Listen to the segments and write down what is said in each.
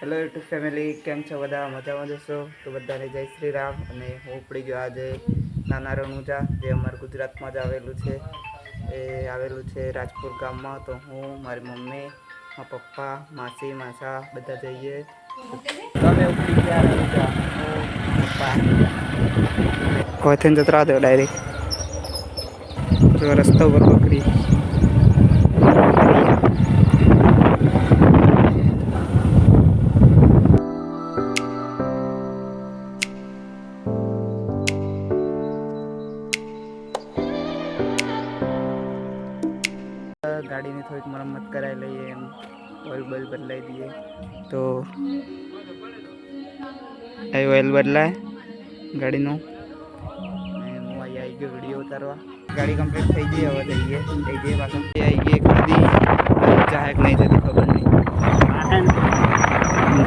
Hello YouTube family કેમ છો બધા? મજામાં જશો? તો બધાને જય શ્રી રામ અને હું ઉપડી ગયો આજે નાના રણુજા જે અમારા ગુજરાતમાં જ આવેલું છે. એ આવેલું છે રાજપુર ગામમાં. તો હું મારી મમ્મી મારા પપ્પા માસી માસા બધા જઈએ. તમે ઉપડી ગયા રણુજા? પપ્પા. કોઈ થઈને જતા દો ડાયરેક્ટ જો રસ્તા ઉપર બકરી ગાડીની થોડીક મરમ્મત કરાવી લઈએ એમ. ઓઇલ બોઇલ બદલાવી દઈએ. તો એ ઓઇલ બદલાય ગાડીનું. હું અહીંયા આવી ગયો વીડિયો ઉતારવા. ગાડી કમ્પ્લીટ થઈ ગઈ, હવે જઈએ. થઈ જઈએ પાછું. આવી ગઈ નદી ચાહે કે નહીં જતી ખબર નહીં.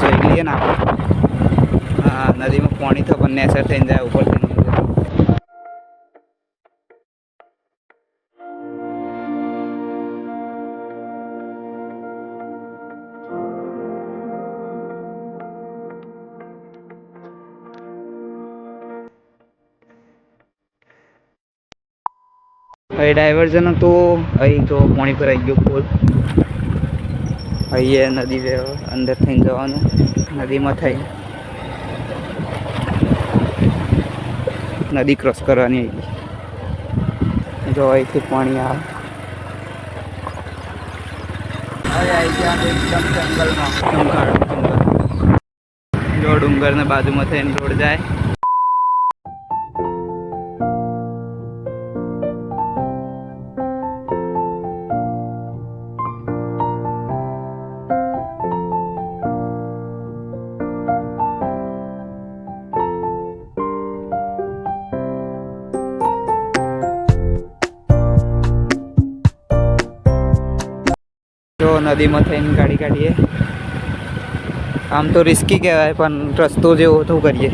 જોઈ લઈએ ને આપણે. હા નદીમાં પાણી તો પણ અસર થઈને જાય ઉપર હવે ડાયવર્ઝન હતું અહીં જો પાણી આવી ગયું પુલ અહીંયા નદી છે અંદર થઈને જવાનું. નદીમાં થઈ નદી ક્રોસ કરવાની આવી જો અહીંથી પાણી આવે. જો ડુંગરના બાજુમાં થઈને રોડ જાય. જો નદીમાં થઈને ગાડી કાઢીએ આમ તો રિસ્કી કહેવાય પણ રસ્તો જેવો તો કરીએ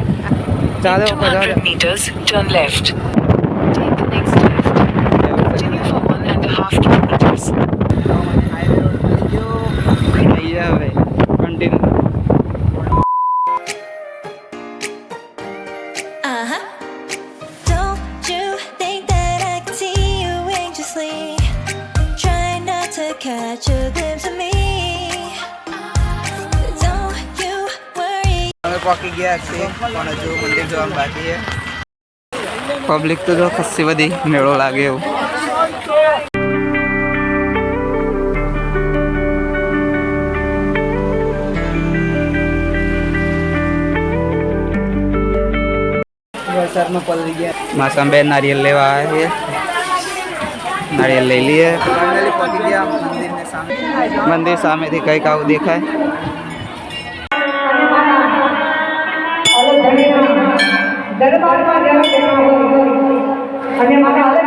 ચાલો In 200 meters, turn left. Take the next left. Continue for one પહોંચી ગયા પણ હજુ મંદિર જવાનું બાકી છે. પબ્લિક તો જો ખસ્સી બધી મેળો લાગે એવું. વરસાદમાં પલળી ગયા. માસા બે નારિયેલ લેવા આવ્યા છીએ નારિયેલ લઈ લઈએ. મંદિર સામેથી કંઈક આવું દેખાય. અને મારા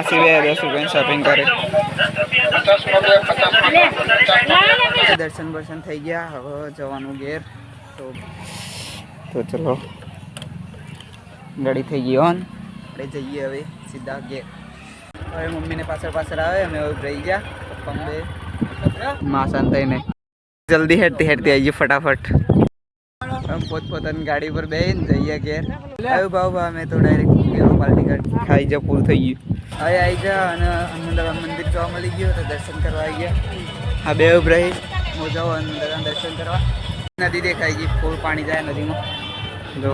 માસી બે દસ રૂપિયાની શોપિંગ કરે. દર્શન બર્શન થઈ ગયા હવે જવાનું ઘેર. તો તો ચલો. રેડી થઈ ગઈ ઓન આપણે જઈએ હવે સીધા ઘેર. હવે મમ્મીને પાછળ પાછળ આવે અમે હવે રહી ગયા. પપ્પા બે. થઈને. જલ્દી હેડતી હેડતી આવી ફટાફટ. પોત પોતાની ગાડી પર બેહીને જઈએ ઘેર. આવ્યું ભાવ ભાવ અમે તો ડાયરેક્ટ પાર્ટી ખાઈ જ પૂરું થઈ ગયું. હવે આવી જા અને હનુમાન મંદિર જોવા મળી ગયું તો દર્શન કરવા આવી ગયા. હા, બે ઉભરાઈ હું. જાઉં હનુમાન દર્શન કરવા. નદી દેખાઈ ગઈ ફૂલ પાણી જાય નદીમાં. જો,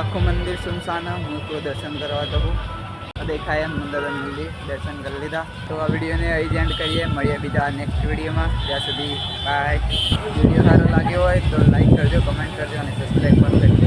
આખું મંદિર સુનસાન હું તો દર્શન કરવા તો દેખાય મંદિર મંદિર. દર્શન કરી લીધા. તો આ વિડીયોને અહીં એન્ડ કરીએ. મળીએ બીજા નેક્સ્ટ વિડીયોમાં. ત્યાં સુધી બાય વીડિયો સારો લાગ્યો હોય તો લાઈક કરજો કમેન્ટ કરજો અને સબસ્ક્રાઈબ પણ કરજો.